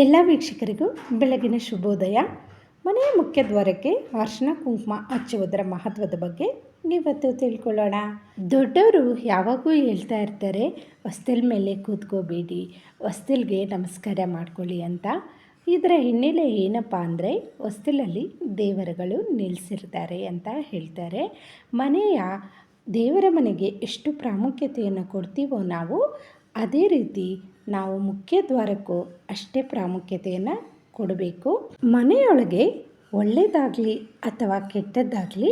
ಎಲ್ಲ ವೀಕ್ಷಕರಿಗೂ ಬೆಳಗಿನ ಶುಭೋದಯ. ಮನೆಯ ಮುಖ್ಯ ದ್ವಾರಕ್ಕೆ ಅರ್ಶಿನ ಕುಂಕುಮ ಹಚ್ಚುವುದರ ಮಹತ್ವದ ಬಗ್ಗೆ ಇವತ್ತು ತಿಳ್ಕೊಳ್ಳೋಣ. ದೊಡ್ಡವರು ಯಾವಾಗೂ ಹೇಳ್ತಾ ಇರ್ತಾರೆ, ಹೊಸ್ತಿಲ್ ಮೇಲೆ ಕೂತ್ಕೋಬೇಡಿ, ಹೊಸ್ತಿಲ್ಗೆ ನಮಸ್ಕಾರ ಮಾಡ್ಕೊಳ್ಳಿ ಅಂತ. ಇದರ ಹಿನ್ನೆಲೆ ಏನಪ್ಪ ಅಂದರೆ, ಹೊಸ್ತಿಲಲ್ಲಿ ದೇವರುಗಳು ನಿಲ್ಲಿಸಿರ್ತಾರೆ ಅಂತ ಹೇಳ್ತಾರೆ. ಮನೆಯ ದೇವರ ಮನೆಗೆ ಎಷ್ಟು ಪ್ರಾಮುಖ್ಯತೆಯನ್ನು ಕೊಡ್ತೀವೋ ನಾವು ಅದೇ ರೀತಿ ನಾವು ಮುಖ್ಯ ದ್ವಾರಕ್ಕೂ ಅಷ್ಟೇ ಪ್ರಾಮುಖ್ಯತೆಯನ್ನು ಕೊಡಬೇಕು. ಮನೆಯೊಳಗೆ ಒಳ್ಳೆಯದಾಗಲಿ ಅಥವಾ ಕೆಟ್ಟದ್ದಾಗಲಿ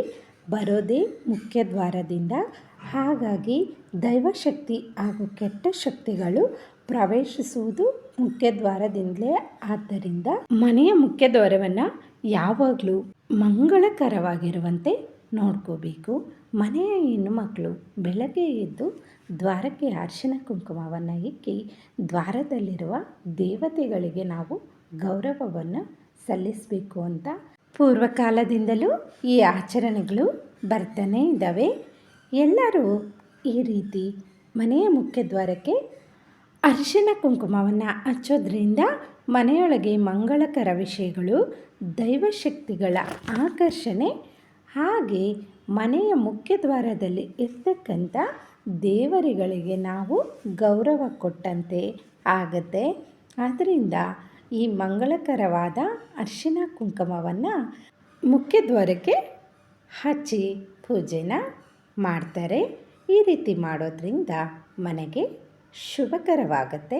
ಬರೋದೇ ಮುಖ್ಯ ದ್ವಾರದಿಂದ. ಹಾಗಾಗಿ ದೈವಶಕ್ತಿ ಹಾಗೂ ಕೆಟ್ಟ ಶಕ್ತಿಗಳು ಪ್ರವೇಶಿಸುವುದು ಮುಖ್ಯ ದ್ವಾರದಿಂದಲೇ. ಆದ್ದರಿಂದ ಮನೆಯ ಮುಖ್ಯ ದ್ವಾರವನ್ನು ಯಾವಾಗಲೂ ಮಂಗಳಕರವಾಗಿರುವಂತೆ ನೋಡ್ಕೋಬೇಕು. ಮನೆಯ ಹೆಣ್ಣುಮಕ್ಕಳು ಬೆಳಗ್ಗೆ ಎದ್ದು ದ್ವಾರಕ್ಕೆ ಅರಿಶಿನ ಕುಂಕುಮವನ್ನು ಇಕ್ಕಿ, ದ್ವಾರದಲ್ಲಿರುವ ದೇವತೆಗಳಿಗೆ ನಾವು ಗೌರವವನ್ನು ಸಲ್ಲಿಸಬೇಕು ಅಂತ ಪೂರ್ವಕಾಲದಿಂದಲೂ ಈ ಆಚರಣೆಗಳು ಬರ್ತಾನೆ ಇದ್ದಾವೆ. ಎಲ್ಲರೂ ಈ ರೀತಿ ಮನೆಯ ಮುಖ್ಯ ದ್ವಾರಕ್ಕೆ ಅರಿಶಿನ ಕುಂಕುಮವನ್ನು ಹಚ್ಚೋದ್ರಿಂದ ಮನೆಯೊಳಗೆ ಮಂಗಳಕರ ವಿಷಯಗಳು, ದೈವಶಕ್ತಿಗಳ ಆಕರ್ಷಣೆ ಹಾಗೆ ಮನೆಯ ಮುಖ್ಯ ದ್ವಾರದಲ್ಲಿ ಇರ್ತಕ್ಕಂಥ ದೇವರುಗಳಿಗೆ ನಾವು ಗೌರವ ಕೊಟ್ಟಂತೆ ಆಗತ್ತೆ. ಆದ್ದರಿಂದ ಈ ಮಂಗಳಕರವಾದ ಅರಿಶಿನ ಕುಂಕುಮವನ್ನು ಮುಖ್ಯ ದ್ವಾರಕ್ಕೆ ಹಚ್ಚಿ ಪೂಜೆನ ಮಾಡ್ತಾರೆ. ಈ ರೀತಿ ಮಾಡೋದ್ರಿಂದ ಮನೆಗೆ ಶುಭಕರವಾಗತ್ತೆ.